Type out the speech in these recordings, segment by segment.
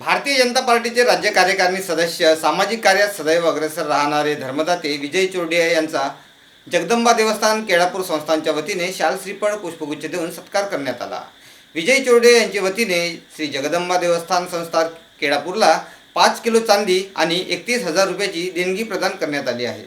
भारतीय जनता पार्टीचे राज्य कार्यकारिणी सदस्य सामाजिक कार्यात सदैव अग्रेसर राहणारे धर्मदाते विजय चोरडिया यांचा जगदंबा देवस्थान केळापूर संस्थांच्या वतीने शाल श्रीफळ पुष्पगुच्छ देऊन सत्कार करण्यात आला. विजय चोरडे यांच्या वतीने श्री जगदंबा देवस्थान संस्था केळापूरला पाच किलो चांदी आणि एकतीस हजार रुपयाची देणगी प्रदान करण्यात आली आहे.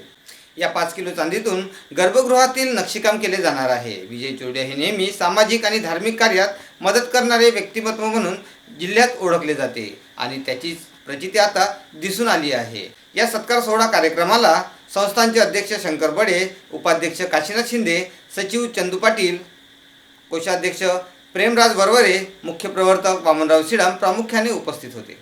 या पाच किलो चांदीतून गर्भगृहातील नक्षीकाम केले जाणार आहे. विजय चोरडे हे नेहमी सामाजिक आणि धार्मिक कार्यात मदत करणारे व्यक्तिमत्व म्हणून जिल्ह्यात ओळखले जाते आणि त्याची प्रचिती आता दिसून आली आहे. या सत्कार सोहळा कार्यक्रमाला संस्थांचे अध्यक्ष शंकर बडे उपाध्यक्ष काशीनाथ शिंदे सचिव चंदू पाटील कोषाध्यक्ष प्रेमराज वरवरे मुख्य प्रवर्तक वामनराव शिडाम प्रामुख्याने उपस्थित होते.